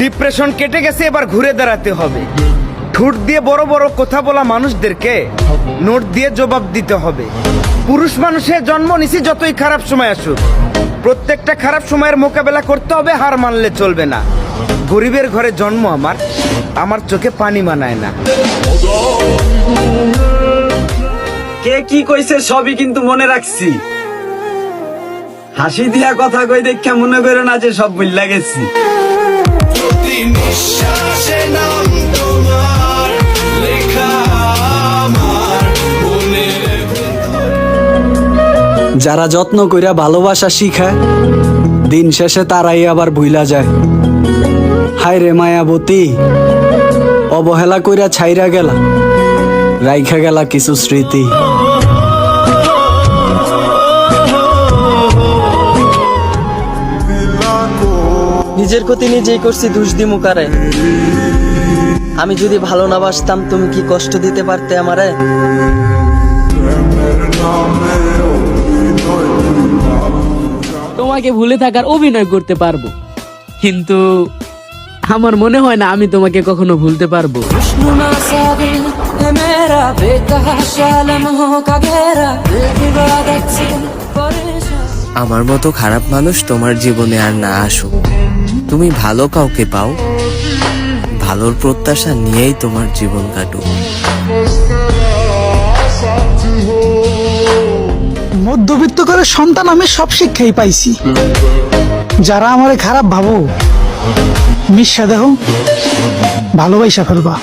Depression কেটে গেছে, এবার ঘুরে দাঁড়াতে হবে। ঠুট দিয়ে বড় বড় কথা বলা মানুষদেরকে নোট দিয়ে জবাব দিতে হবে। পুরুষ মানুষের জন্ম নিছি যতই খারাপ সময় আসুক। প্রত্যেকটা খারাপ সময়ের মোকাবেলা করতে হবে, হার মানলে চলবে না। গরিবের ঘরে জন্ম আমার আমার চোখে পানি মানায় না। কে কি কইছে সবই কিন্তু মনে রাখছি। হাসি দিয়া কথা কই দেখা মনে করো না যে সব ভুল্লা গেছি। যারা যত্ন কইরা ভালোবাসা শিখায় দিন শেষে তারাই আবার ভুইলা যায়। হায় রে মায়াবতী অবহেলা কইরা ছাইরা গেলা রাইখা গেলা কিছু স্মৃতি। নিজের ক্ষতি নিজেই করছি দুষ দিমু কারে? আমি যদি ভালো না বাসতাম তুমি কি কষ্ট দিতে পারতে আমারে? তোমাকে ভুলে থাকার অভিনয় করতে পারব। কিন্তু আমার মনে হয় না আমি তোমাকে কখনো ভুলতে পারব। আমার মতো খারাপ মানুষ তোমার জীবনে আর না আসুক। তুমি ভালো কাউকে পাও ভালোর প্রত্যাশা নিয়েই তোমার জীবন কাটুক। মধ্যবিত্ত করে সন্তান আমি সব শিক্ষাই পাইছি। যারা আমারে খারাপ ভাবো মিশা দেহ ভালোবাসা ফেলবা।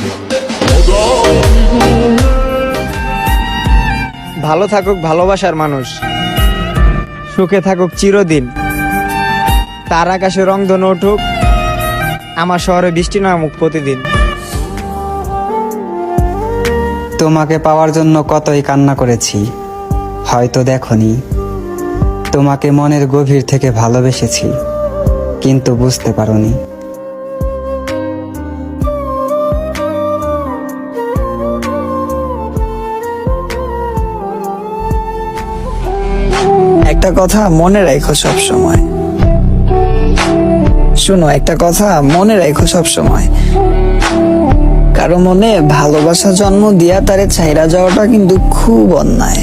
ভালো থাকুক ভালোবাসার মানুষ সুখে থাকুক চিরদিন। তার আকাশে রংধনু উঠুক আমার শহরে বৃষ্টি নামুক প্রতিদিন। তোমাকে পাওয়ার জন্য কতই কান্না করেছি হয়তো দেখনি। তোমাকে মনের গভীর থেকে ভালোবেসেছি কিন্তু বুঝতে পারোনি। একটা কথা মনে রাখো সব সময় শোনো, একটা কথা মনে রাখো সবসময়। কারও মনে ভালোবাসা জন্ম দিয়া তারে ছাইরা যাওয়াটা কিন্তু খুব অন্যায়।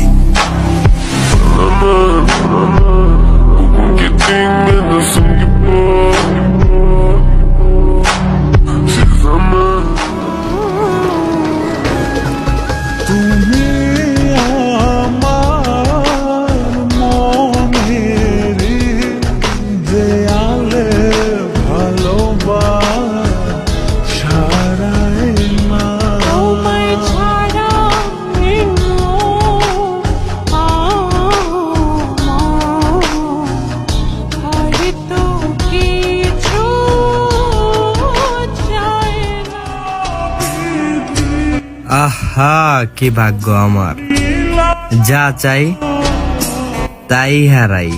আহা কি ভাগ্য আমার। যা চাই তাই হারাই।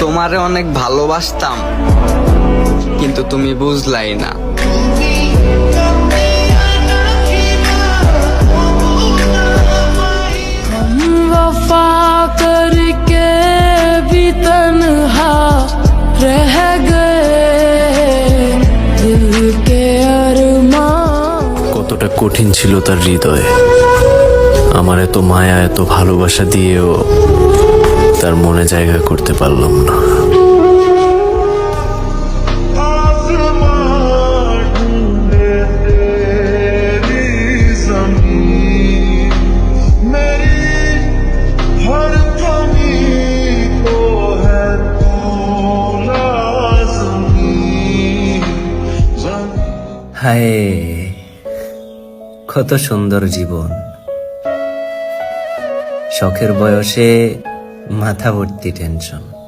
তোমারে অনেক ভালোবাসতাম কিন্তু তুমি বুঝলাই না। কতটা কঠিন ছিল তার হৃদয়। আমার এত মায়া, এত ভালোবাসা দিয়েও তার মনে জায়গা করতে পারলাম না। হায় কত সুন্দর জীবন। শখের বয়সে মাথা ভর্তি টেনশন।